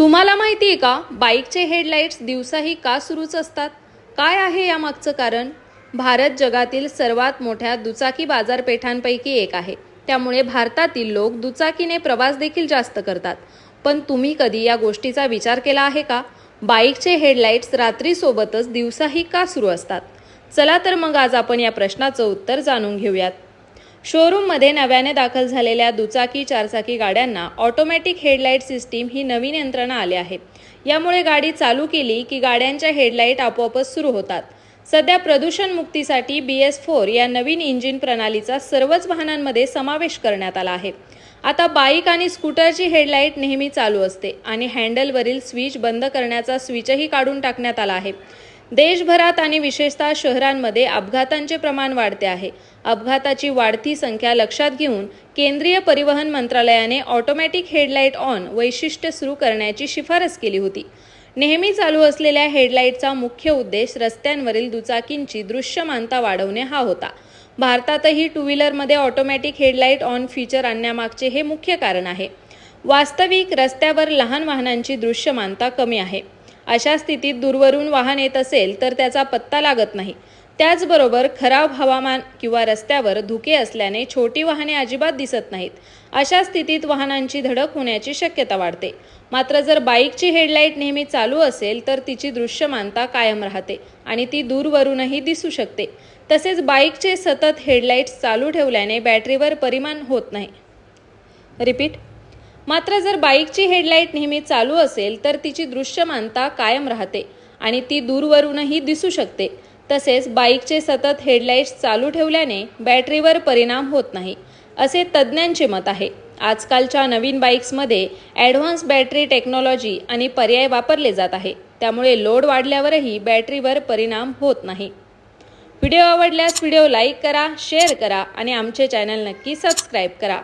तुम्हाला माहिती आहे का? बाईकचे हेडलाईट्स दिवसाही का सुरूच असतात? काय आहे यामागचं कारण? भारत जगातील सर्वात मोठ्या दुचाकी बाजारपेठांपैकी एक आहे. त्यामुळे भारतातील लोक दुचाकीने प्रवास देखील जास्त करतात. पण तुम्ही कधी या गोष्टीचा विचार केला आहे का? बाईकचे हेडलाईट्स रात्रीसोबतच दिवसाही का सुरू असतात? चला तर मग आज आपण या प्रश्नाचं उत्तर जाणून घेऊयात. शोरूममध्ये नव्याने दाखल झालेल्या दुचाकी चारचाकी गाड्यांना ऑटोमॅटिक हेडलाईट सिस्टीम ही नवीन यंत्रणा आली आहे. यामुळे गाडी चालू केली की गाड्यांच्या हेडलाईट आपोआपच सुरू होतात. सध्या प्रदूषण मुक्तीसाठी बी एस फोर या नवीन इंजिन प्रणालीचा सर्वच वाहनांमध्ये समावेश करण्यात आला आहे. आता बाईक आणि स्कूटरची हेडलाईट नेहमी चालू असते आणि हँडलवरील स्विच बंद करण्याचा स्विचही काढून टाकण्यात आला आहे. देशभरात आणि विशेषतः शहरांमध्ये अपघातांचे प्रमाण वाढते आहे. अपघाताची वाढती संख्या लक्षात घेऊन केंद्रीय परिवहन मंत्रालयाने ऑटोमॅटिक हेडलाईट ऑन वैशिष्ट्य सुरू करण्याची शिफारस केली होती. नेहमी चालू असलेल्या हेडलाईटचा मुख्य उद्देश रस्त्यांवरील दुचाकींची दृश्यमानता वाढवणे हा होता. भारतातही टू व्हीलरमध्ये ऑटोमॅटिक हेडलाईट ऑन फीचर आणण्यामागचे हे मुख्य कारण आहे. वास्तविक रस्त्यावर लहान वाहनांची दृश्यमानता कमी आहे. अशा स्थितीत दूरवरून वाहन येत असेल तर त्याचा पत्ता लागत नाही. त्याचबरोबर खराब हवामान किंवा रस्त्यावर धुके असल्याने छोटी वाहने अजिबात दिसत नाहीत. अशा स्थितीत वाहनांची धडक होण्याची शक्यता वाढते. मात्र जर बाईकची हेडलाईट नेहमी चालू असेल तर तिची दृश्यमानता कायम राहते आणि ती दूरवरूनही दिसू शकते. तसेच बाईकचे सतत हेडलाईट्स चालू ठेवल्याने बॅटरीवर परिणाम होत नाही. रिपीट. मात्र जर बाईकची हेडलाईट नेहमी चालू असेल तर तिची दृश्यमानता कायम राहते आणि ती दूरवरूनही दिसू शकते. तसेच बाईकचे सतत हेडलाईट्स चालू ठेवल्याने बॅटरीवर परिणाम होत नाही असे तज्ज्ञांचे मत आहे. आजकालच्या नवीन बाईक्समध्ये ॲडव्हान्स बॅटरी टेक्नॉलॉजी आणि पर्याय वापरले जात आहे. त्यामुळे लोड वाढल्यावरही बॅटरीवर परिणाम होत नाही. व्हिडिओ आवडल्यास व्हिडिओ लाईक करा शेअर करा आणि आमचे चॅनल नक्की सबस्क्राईब करा.